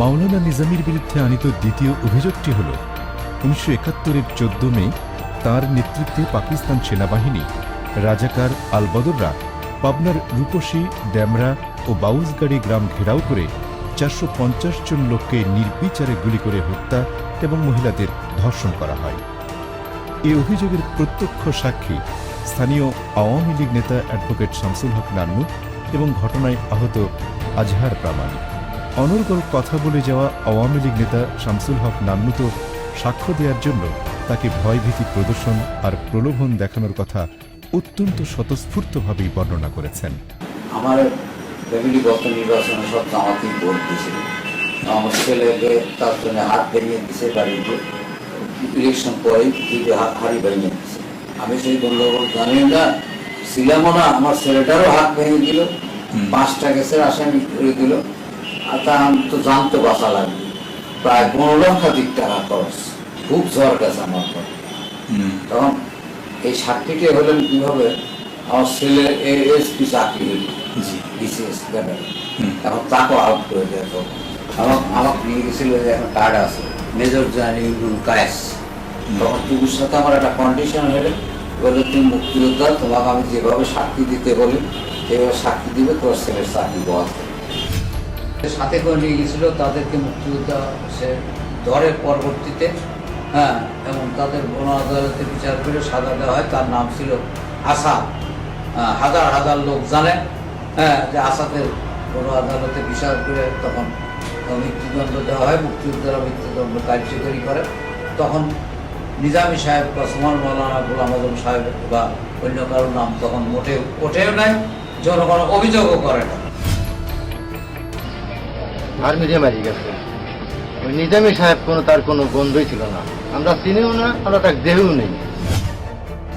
মাওলানা নিজামীর বিরুদ্ধে আনিত দ্বিতীয় অভিযোগটি হল, উনিশশো একাত্তরের চোদ্দ মে তার নেতৃত্বে পাকিস্তান সেনাবাহিনী, রাজাকার আলবদররা, পাবনার রূপসী, ড্যামরা ও বাউসগাড়ি গ্রাম ঘেরাও করে চারশো পঞ্চাশ জন লোককে নির্বিচারে গুলি করে হত্যা এবং মহিলাদের ধর্ষণ করা হয়। এ অভিযোগের প্রত্যক্ষ সাক্ষী স্থানীয় আওয়ামী লীগ নেতা অ্যাডভোকেট শামসুল হক নান্নু এবং ঘটনায় আহত আজহার প্রামাণিক। অনর্গল কথা বলে যাওয়া আওয়ামী লীগ নেতা শামসুল হক নান্নু তো সাক্ষ্য দেওয়ার জন্য তাকে ভয়ভীতি প্রদর্শন আর প্রলোভন দেখানোর কথা অত্যন্ত স্বতঃস্ফূর্তভাবেই বর্ণনা করেছেন। আমার ফ্যামিলি গত নির্বাচনে সব জামাতেই ভোট দিয়েছিল। আমার ছেলেকে তার জন্য হাত ভেঙে দিছে বাড়িতে। ইলেকশন পরে দিদি হাত হাড়ি ভেঙে দিছে। আমি সেই গন্ডগোল জানি না ছিলামও না আমার ছেলেটারও হাত ভেঙে দিল। পাঁচটা গ্যাসের আসামি করে দিল তা আমি তো জানতে বাসা লাগবে। প্রায় পনেরো লক্ষাধিক টাকা খরচ। খুব ঝড় গেছে আমার পর তখন এই সাক্ষীটি হলেন কীভাবে? আমার ছেলে এসপি চাকরি বিসিএস ক্যাডার এখন তাকেও আউট করে দেয় তো আমার আমাকে নিয়ে গেছিল যে এখন কার্ড আছে। মেজর ইউরুল কায়েস তখন টুকুর সাথে আমার একটা কন্ডিশন হলে। বলে তুমি মুক্তিযোদ্ধা তোমাকে আমি যেভাবে সাক্ষী দিতে বলি সেভাবে সাক্ষী দিবে তোমার ছেলের চাকরি বহাল সাথে করে নিয়ে গেছিল তাদেরকে মুক্তিযোদ্ধা সে ধরে পরবর্তীতে হ্যাঁ এবং তাদের গণ আদালতে বিচার করে সাজা দেওয়া হয়। তার নাম ছিল হ্যাঁ, হাজার হাজার লোক জানে হ্যাঁ যে আসাদের গণ আদালতে বিচার করে তখন মৃত্যুদণ্ড দেওয়া হয়। মুক্তিযোদ্ধারা মৃত্যুদণ্ড কার্যকরী করে। তখন নিজামী সাহেব বা সুমান মৌলানা গোলাম আজম সাহেব বা অন্য কারোর নাম তখন মোটেও ওঠেও নাই। জনগণ অভিযোগও করে না। আর্মিতে মারি গেছে। ওই নিজামী সাহেব কোনো, তার কোনো বন্ধুই ছিল না। আমরা চিনিও না, আমরা তার দেহেও নেই।